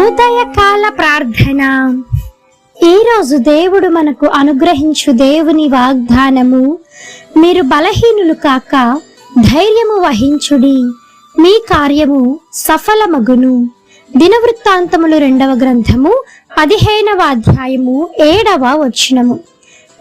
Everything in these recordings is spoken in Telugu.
ఉదయకాల ప్రార్థన. ఈరోజు దేవుడు మనకు అనుగ్రహించు దేవుని వాగ్దానము మీరు బలహీనులు కాక ధైర్యము వహించుడి. మీ కార్యము సఫలమగును. దినవృత్తాంతములు రెండవ గ్రంథము పదిహేనవ అధ్యాయము ఏడవ వచనము.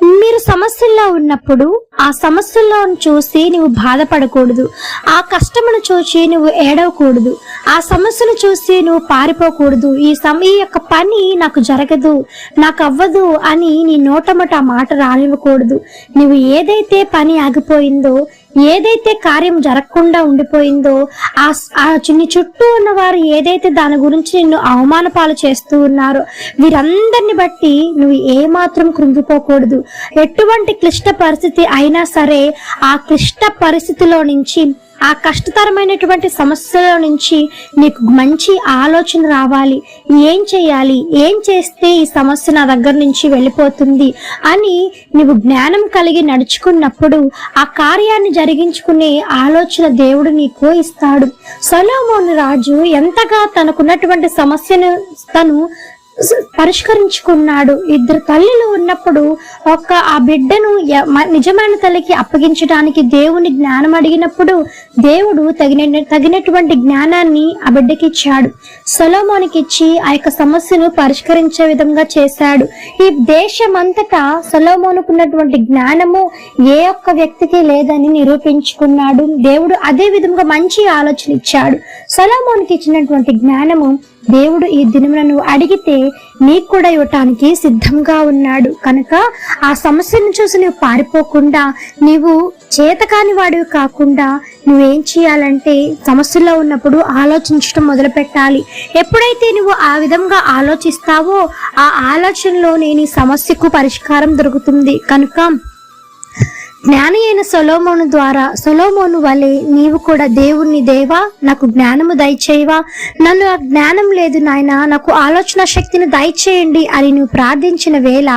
మీరు సమస్యల్లో ఉన్నప్పుడు ఆ సమస్యల్లో చూసి నువ్వు బాధపడకూడదు. ఆ కష్టమును చూసి నువ్వు ఏడవకూడదు. ఆ సమస్యను చూసి నువ్వు పారిపోకూడదు. ఈ సమ ఈ యొక్క పని నాకు జరగదు నాకు అవ్వదు అని నీ నోటమట మాట రానివ్వకూడదు. నువ్వు ఏదైతే పని ఆగిపోయిందో ఏదైతే కార్యం జరగకుండా ఉండిపోయిందో ఆ ఆ చిన్ని చుట్టూ ఉన్న వారు ఏదైతే దాని గురించి నిన్ను అవమాన పాలు చేస్తూ ఉన్నారో వీరందరిని బట్టి నువ్వు ఏమాత్రం కృంగిపోకూడదు. ఎటువంటి క్లిష్ట పరిస్థితి అయినా సరే ఆ క్లిష్ట పరిస్థితిలో నుంచి ఆ కష్టతరమైనటువంటి సమస్యల నుంచి నీకు మంచి ఆలోచన రావాలి. ఏం చేయాలి? ఏం చేస్తే ఈ సమస్య నా దగ్గర నుంచి వెళ్ళిపోతుంది అని నీవు జ్ఞానం కలిగి నడుచుకున్నప్పుడు ఆ కార్యాన్ని జరిగించుకునే ఆలోచన దేవుడు నీకు ఇస్తాడు. సొలోమోను రాజు ఎంతగా తనకున్నటువంటి సమస్యను తను పరిష్కరించుకున్నాడు. ఇద్దరు తల్లులు ఉన్నప్పుడు ఒక ఆ బిడ్డను నిజమైన తల్లికి అప్పగించడానికి దేవుని జ్ఞానం అడిగినప్పుడు దేవుడు తగిన తగినటువంటి జ్ఞానాన్ని ఆ బిడ్డకి ఇచ్చాడు. సొలోమోనికి ఇచ్చి ఆ యొక్క సమస్యను పరిష్కరించే విధంగా చేశాడు. ఈ దేశమంతటా సొలోమోనుకున్నటువంటి జ్ఞానము ఏ ఒక్క వ్యక్తికి లేదని నిరూపించుకున్నాడు. దేవుడు అదే విధంగా మంచి ఆలోచన ఇచ్చాడు. సొలోమోనికి ఇచ్చినటువంటి జ్ఞానము దేవుడు ఈ దినమున నువ్వు అడిగితే నీకు కూడా ఇవ్వటానికి సిద్ధంగా ఉన్నాడు. కనుక ఆ సమస్యను చూసి నువ్వు పారిపోకుండా నీవు చేతకాని వాడివి కాకుండా నువ్వేం చేయాలంటే సమస్యలో ఉన్నప్పుడు ఆలోచించడం మొదలు పెట్టాలి ఎప్పుడైతే నువ్వు ఆ విధంగా ఆలోచిస్తావో ఆ ఆలోచనలోనే నీ సమస్యకు పరిష్కారం దొరుకుతుంది. కనుక జ్ఞాని అయిన సొలోమోను ద్వారా సొలోమోను వలె నీవు కూడా దేవుణ్ణి దేవా నాకు జ్ఞానము దయచేయవా? నన్ను ఆ జ్ఞానం లేదు నాయన నాకు ఆలోచన శక్తిని దయచేయండి అని నువ్వు ప్రార్థించిన వేళ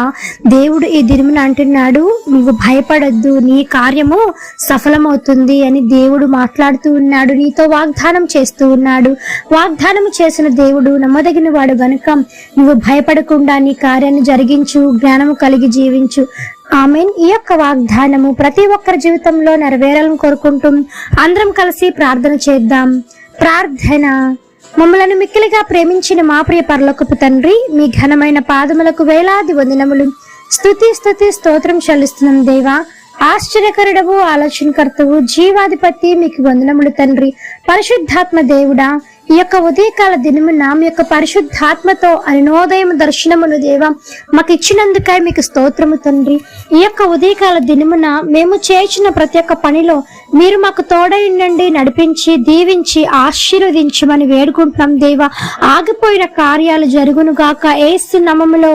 దేవుడు ఈ దినమున అంటున్నాడు నువ్వు భయపడొద్దు నీ కార్యము సఫలమవుతుంది అని దేవుడు మాట్లాడుతూ ఉన్నాడు నీతో వాగ్దానం చేస్తూ ఉన్నాడు. వాగ్దానం చేసిన దేవుడు నమ్మదగిన వాడు గనుక నువ్వు భయపడకుండా నీ కార్యాన్ని జరిగించు జ్ఞానము కలిగి జీవించు. ఆమెన్. ఈ యొక్క వాగ్దానము ప్రతి ఒక్కరి జీవితంలో నెరవేరాలని కోరుకుంటూ అందరం కలిసి ప్రార్థన చేద్దాం. ప్రార్థన. మమ్మలను మిక్కిలిగా ప్రేమించిన మా ప్రియ పరలోకపు తండ్రి మీ ఘనమైన పాదములకు వేలాది వందనములు. స్థుతి స్థుతి స్తోత్రం చెల్లిస్తున్నాం దేవా. ఆశ్చర్యకరుడవు ఆలోచనకర్తవు జీవాధిపతి మీకు వందనములు తండ్రి. పరిశుద్ధాత్మ దేవుడా ఈ యొక్క ఉదయకాల దినమున మీ యొక్క పరిశుద్ధాత్మతో అరుణోదయం దర్శనమును దేవ మాకు ఇచ్చినందుకై మీకు స్తోత్రము తండ్రి. ఈ యొక్క ఉదయకాల దినమున మేము చేసిన ప్రతి ఒక్క పనిలో మీరు మాకు తోడైండండి నడిపించి దీవించి ఆశీర్వదించమని వేడుకుంటున్నాం దేవ. ఆగిపోయిన కార్యాలు జరుగును గాక ఏసు నమములో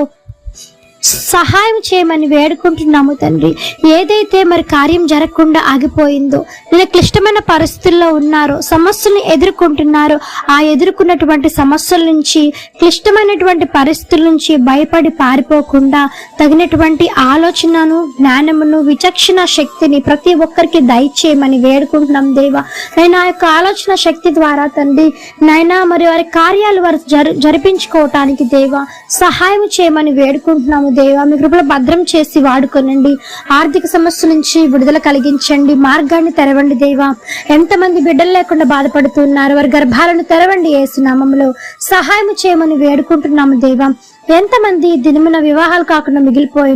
సహాయం చేయమని వేడుకుంటున్నాము తండ్రి. ఏదైతే మరి కార్యం జరగకుండా ఆగిపోయిందో లేదా క్లిష్టమైన పరిస్థితుల్లో ఉన్నారో సమస్యలను ఎదుర్కొంటున్నారో ఆ ఎదుర్కొన్నటువంటి సమస్యల నుంచి క్లిష్టమైనటువంటి పరిస్థితుల నుంచి భయపడి పారిపోకుండా తగినటువంటి ఆలోచనను జ్ఞానమును విచక్షణ శక్తిని ప్రతి ఒక్కరికి దయచేయమని వేడుకుంటున్నాం దేవా. నేను ఆ యొక్క ఆలోచన శక్తి ద్వారా తండ్రి నైనా మరి వారి కార్యాలు వారు జరు జరిపించుకోవటానికి దేవా సహాయం చేయమని వేడుకుంటున్నాము దేవా మీ కృపలో భద్రం చేసి వాడుకోనండి. ఆర్థిక సమస్య నుంచి విడుదల కలిగించండి. మార్గాన్ని తెరవండి దేవా. ఎంతమంది బిడ్డలు లేకుండా బాధపడుతున్నారు వారి గర్భాలను తెరవండి ఏసునామంలో సహాయం చేయమని వేడుకుంటున్నాము దేవా. ఎంతమంది దినమున వివాహాలు కాకుండా మిగిలిపోయి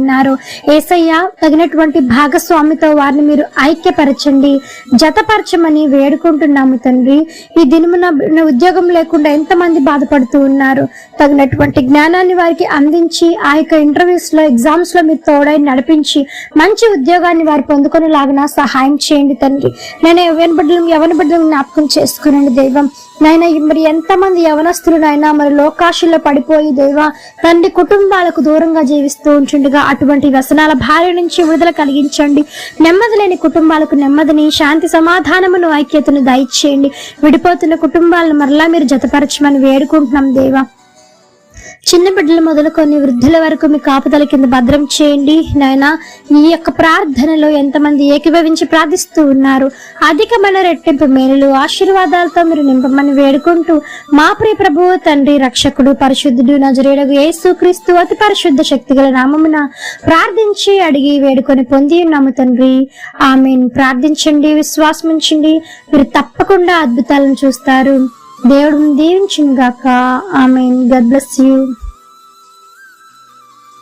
ఏసయ్య తగినటువంటి భాగస్వామితో వారిని మీరు ఐక్యపరచండి. జతపరచమని వేడుకుంటున్నాము తండ్రి. ఈ దినమున ఉద్యోగం లేకుండా ఎంతమంది బాధపడుతూ ఉన్నారు? తగినటువంటి జ్ఞానాన్ని వారికి అందించి ఆ యొక్క ఇంటర్వ్యూస్లో ఎగ్జామ్స్లో మీరు తోడై నడిపించి మంచి ఉద్యోగాన్ని వారు పొందుకునేలాగా సహాయం చేయండి తండ్రి. నేను ఎవరి బిడ్డలు ఎవరి బిడ్డలు జ్ఞాపకం చేసుకునండి దైవం. నాయన మరి ఎంతమంది యవనస్తులు నాయన మరి లోకాశుల్లో పడిపోయి దేవా తండ్రి కుటుంబాలకు దూరంగా జీవిస్తూ ఉంటుండగా అటువంటి వ్యసనాల భార్య నుంచి విడుదల కలిగించండి. నెమ్మది లేని కుటుంబాలకు నెమ్మదిని శాంతి సమాధానమును ఐక్యతను దయచేయండి. విడిపోతున్న కుటుంబాలను మరలా మీరు జతపరచమని వేడుకుంటున్నాం దేవా. చిన్న బిడ్డల మొదలుకొని వృద్ధుల వరకు మీ కాపుదల కింద భద్రం చేయండి. నాయన ఈ యొక్క ప్రార్థనలో ఎంతమంది ఏకీభవించి ప్రార్థిస్తూ ఉన్నారు అధికమైన రెట్టింపు మేలులు ఆశీర్వాదాలతో మీరు నింపమని వేడుకుంటూ మా ప్రియ ప్రభువు తండ్రి రక్షకుడు పరిశుద్ధుడు నజరేడగు యేసు క్రీస్తు అతి పరిశుద్ధ శక్తిగల నామమున ప్రార్థించి అడిగి వేడుకొని పొంది ఉన్నాము తండ్రి. ఆమెను. ప్రార్థించండి విశ్వాసమించండి మీరు తప్పకుండా అద్భుతాలను చూస్తారు. దేవుడు దీవించుగాక I mean God bless you.